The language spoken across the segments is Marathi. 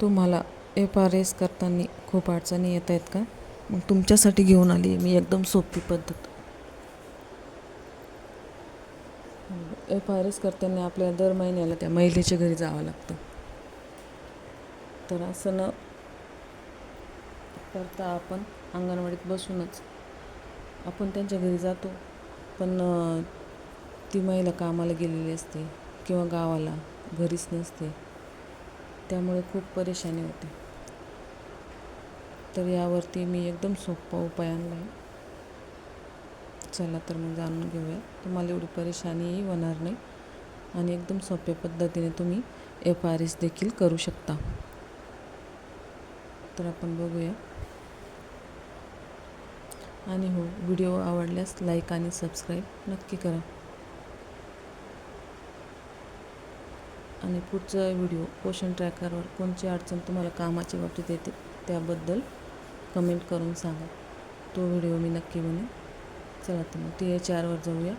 तुम्हाला एफ आर एस करताना खूप अडचणी येत आहेत का? मग तुमच्यासाठी घेऊन आली आहे मी एकदम सोपी पद्धत. एफ आर एस करताना आपल्याला दर महिन्याला त्या महिलेच्या घरी जावं लागतं. तर असं न करता आपण अंगणवाडीत बसूनच आपण त्यांच्या घरी जातो. पण ती महिला कामाला गेलेली असते किंवा गावाला घरीच नसते. त्यामुळे खूप परेशानी होते. तर यावरती मी एकदम सोपा उपाय आणला आहे चला तर मग जाणून घेऊया. तुम्हाला एवढी परेशानीही होणार नाही. आणि एकदम सोप्या पद्धतीने तुम्ही एफ आर एस देखील करू शकता. तर आपण बघूया. आणि हो व्हिडिओ आवडल्यास लाईक आणि सबस्क्राईब नक्की करा. आणि पुढचा व्हिडिओ पोषण ट्रॅकरवर कोणची अडचण तुम्हाला कामाच्या बाबतीत येते त्याबद्दल कमेंट करून सांगा. तो व्हिडिओ मी नक्की बनवेन. चला तर मग टी एच आरवर जाऊया.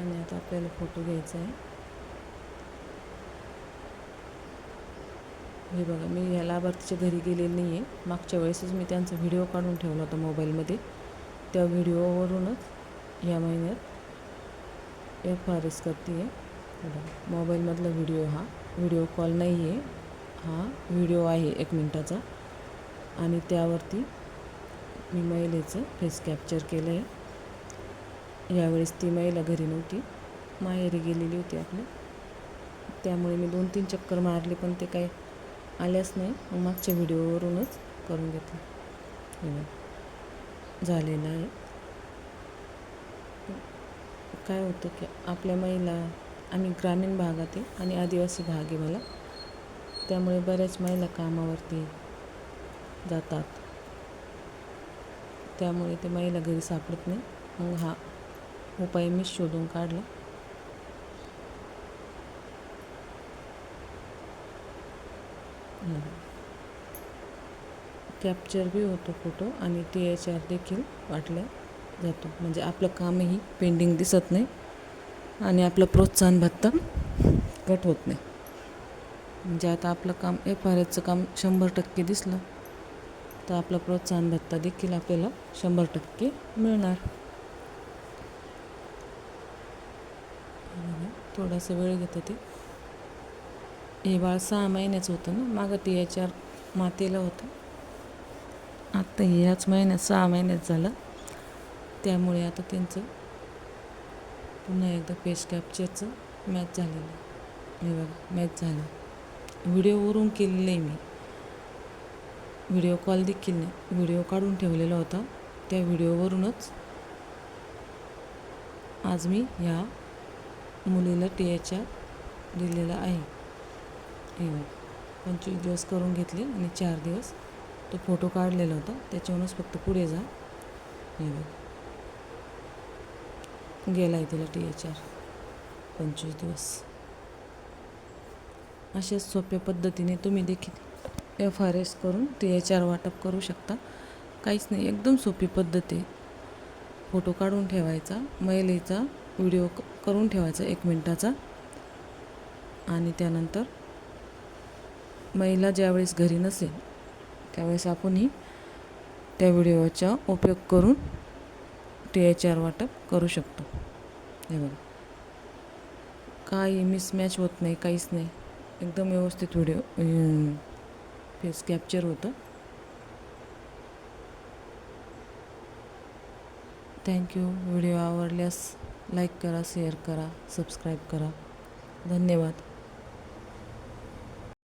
आणि आता आपल्याला फोटो घ्यायचा आहे. हे बघा मी ह्या लाभार्थीच्या घरी गेलेली नाही आहे मागच्या वेळेसच मी त्यांचा व्हिडिओ काढून ठेवला होता मोबाईलमध्ये. त्या व्हिडिओवरूनच या महिन्यात एफ आर एस करते आहे बघा मोबाईलमधला व्हिडिओ हा व्हिडिओ कॉल नाही आहे हा व्हिडिओ आहे एक मिनटाचा. आणि त्यावरती मी महिलेचं फेस कॅप्चर केलं आहे यावेळेस ती महिला घरी नव्हती. माहेरी गेलेली होती आपली. त्यामुळे मी दोन तीन चक्कर मारले पण ते काही आल्याच नाही. मग मागच्या व्हिडिओवरूनच करून घेतलं झालेलं आहे. काय होतं की आपल्या महिला आम्ही ग्रामीण भागात आहे आणि आदिवासी भाग आहे मला. त्यामुळे बऱ्याच महिला कामावरती जातात. त्यामुळे ते महिला घरी सापडत नाही. मग हा उपाय मी शोधून काढला. कॅप्चर बी होतो फोटो आणि टी एच आर देखील वाटला जातो. म्हणजे आपलं कामही पेंडिंग दिसत नाही आणि आपलं प्रोत्साहन भत्ता कट होत नाही. म्हणजे आता आपलं काम एफ आर एसचं काम शंभर टक्के दिसलं तर आपला प्रोत्साहन भत्ता देखील आपल्याला शंभर टक्के मिळणार. थोडासा वेळ घेतं ते. हे बाळ सहा महिन्याचं होतं ना मागं टी एच आर मातेला होतं. आत्ता ह्याच महिन्यात सहा महिन्यात झालं. त्यामुळे आता त्यांचं पुन्हा एकदा फेस कॅप्चरचं मॅच झालेलं हे बघा मॅच झालं. व्हिडिओवरून केलेलं आहे मी. व्हिडिओ कॉल देखील नाही. व्हिडिओ काढून ठेवलेला होता. त्या व्हिडिओवरूनच आज मी ह्या मुलीला टी एच आर दिलेला आहे. हे पंचवीस दिवस करून घेतली आणि चार दिवस तो फोटो काढलेला होता. त्याच्यावरूनच फक्त पुढे जा. हे गेला आहे तिला टी एच आर. पंचवीस दिवस. अशाच सोप्या पद्धतीने तुम्ही देखील एफ आर एस करून टी एच आर वाटप करू शकता. काहीच नाही. एकदम सोपी पद्धत आहे. फोटो काढून ठेवायचा महिलेचा व्हिडिओ क करून ठेवायचा एक मिनटाचा. आणि त्यानंतर महिला ज्यावेळेस घरी नसेल त्यावेळेस आपणही त्या व्हिडिओचा उपयोग करून टी एच आर वाटप करू शकतो. हे बघा. काही मिसमॅच होत नाही काहीच नाही. एकदम व्यवस्थित व्हिडिओ फेस कॅप्चर होतं. थँक्यू व्हिडिओ आवडल्यास लाईक करा शेअर करा सबस्क्राईब करा. धन्यवाद.